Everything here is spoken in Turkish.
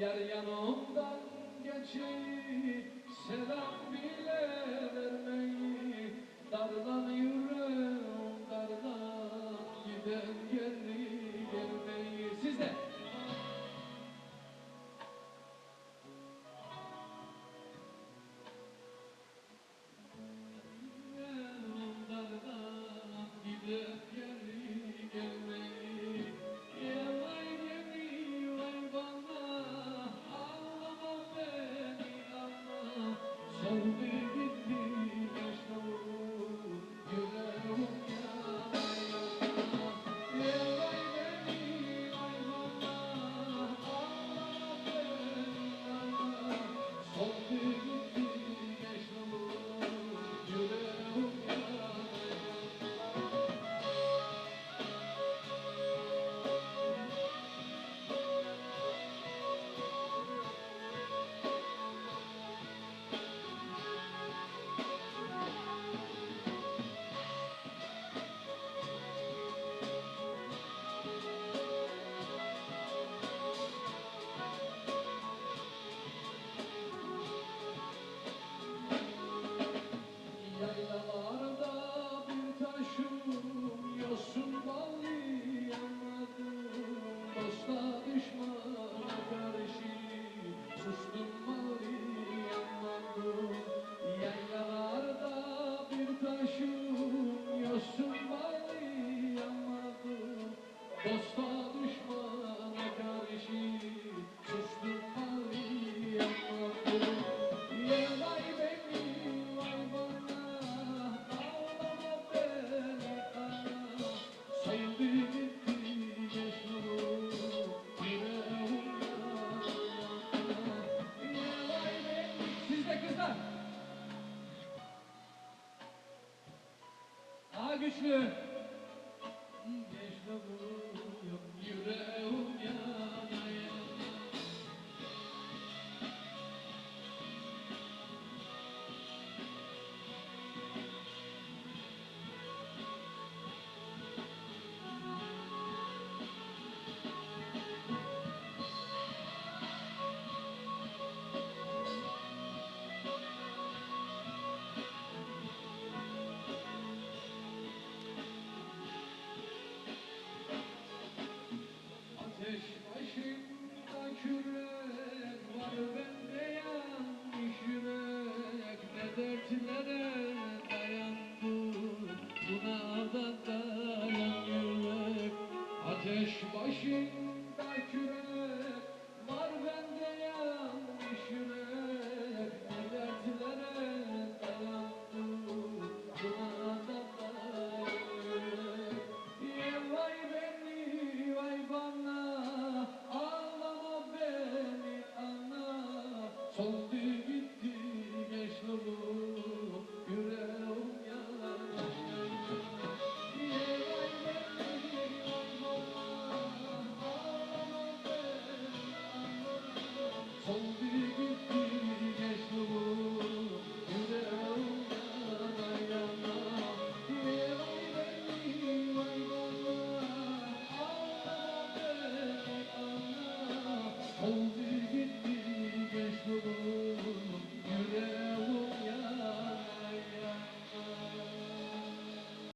Yar yanımdan geçip selam bile vermeyi güçlü. Geçti bu. Taş başında kürek var bende yanmış yürek. Milletlere dayandım buna da dayandım. Vay beni vay bana ağlama beni ana. Son düğün